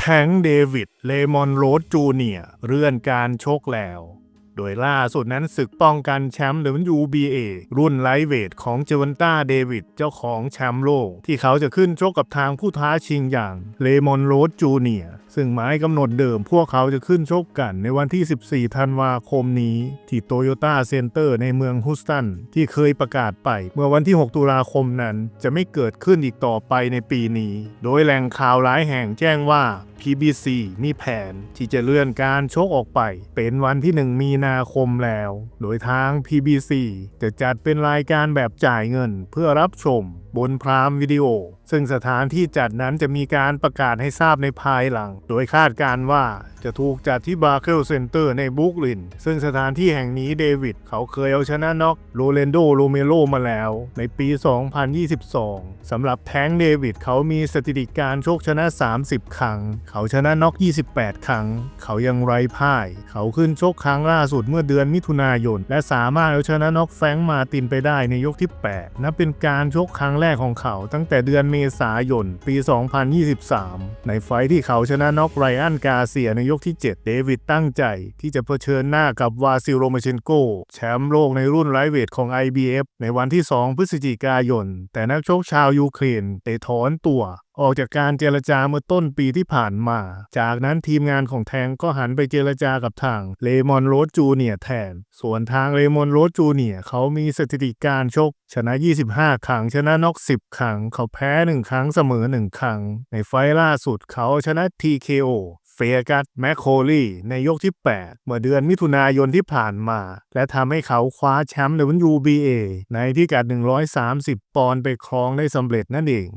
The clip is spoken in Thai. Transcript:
แทงเดวิด เลมอนโรสจูเนียเลื่อนการชกแล้ว โดยล่าสุดนั้นศึกป้องกันแชมป์หรือ UBA รุ่นไลท์เวทของเจวันต้าเดวิดเจ้าของแชมป์โลก ที่เขาจะขึ้นชกกับทางผู้ท้าชิงอย่างเลมอนโรสจูเนียซึ่งหมายกำหนดเดิมพวกเขาจะขึ้นชกกันในวันที่ 14 ธันวาคมนี้ ที่โตโยต้าเซ็นเตอร์ในเมืองฮุสตัน ที่เคยประกาศไปเมื่อวันที่ 6 ตุลาคมนั้นจะไม่เกิดขึ้นอีกต่อไปในปีนี้ โดยแหล่งข่าวหลายแห่งแจ้งว่า PBC มีแผนที่จะเลื่อนการชกออกไป เป็นวันที่ 1 มีนาคมแล้ว โดยทาง PBC จะจัดเป็นรายการแบบจ่ายเงินเพื่อรับชมบนพรามวิดีโอ ซึ่งสถานที่จัดนั้นจะมีการประกาศให้ทราบในภายหลังโดยคาดการ์ว่าจะถูกจัดที่บาร์เคิลเซ็นเตอร์ในบรุกลิน ซึ่งสถานที่แห่งนี้เดวิดเขาเคยเอาชนะน็อกโรเลนโดโรเมโรมาแล้วในปี 2022 สำหรับแทงเดวิดเขามีสถิติการโชกชนะ 30 ครั้ง เขาชนะน็อก 28 ครั้ง เขายังไร้พ่าย เขาขึ้นชกครั้งล่าสุดเมื่อเดือนมิถุนายน และสามารถเอาชนะน็อกแฟงมาตินไปได้ในยกที่ 8 นับเป็นการชกครั้งแรกของเขาตั้งแต่เดือนเมษายน ปี 2023 ในไฟที่เขาชนะน็อกไรอันกาเซียในยกที่ 7 เดวิดตั้งใจ ที่จะเผชิญหน้ากับวาซิลโรมาเชนโก แชมป์โลกในรุ่นไลท์เวทของ IBF ในวันที่ 2 พฤศจิกายน แต่นักชกชาวยูเครนได้ถอนตัว ออกจากการเจรจาเมื่อต้นปีที่ผ่านมา จากนั้นทีมงานของแทงก็หันไปเจรจากับทางเลมอนโรสจูเนียแทน ส่วนทางเลมอนโรสจูเนียเขามีสถิติการชก ชนะ 25 ครั้ง ชนะน็อก 10 ครั้ง เขาแพ้ 1 ครั้งเสมอ 1 ครั้ง ในไฟล์ล่าสุดเขาชนะ TKO เฟียกัสแมคโคลีในยกที่ 8 เมื่อเดือนมิถุนายนที่ผ่านมา และทำให้เขาคว้าแชมป์ WBA ในที่กัด 130 ปอนด์ไปครองได้สำเร็จนั่นเอง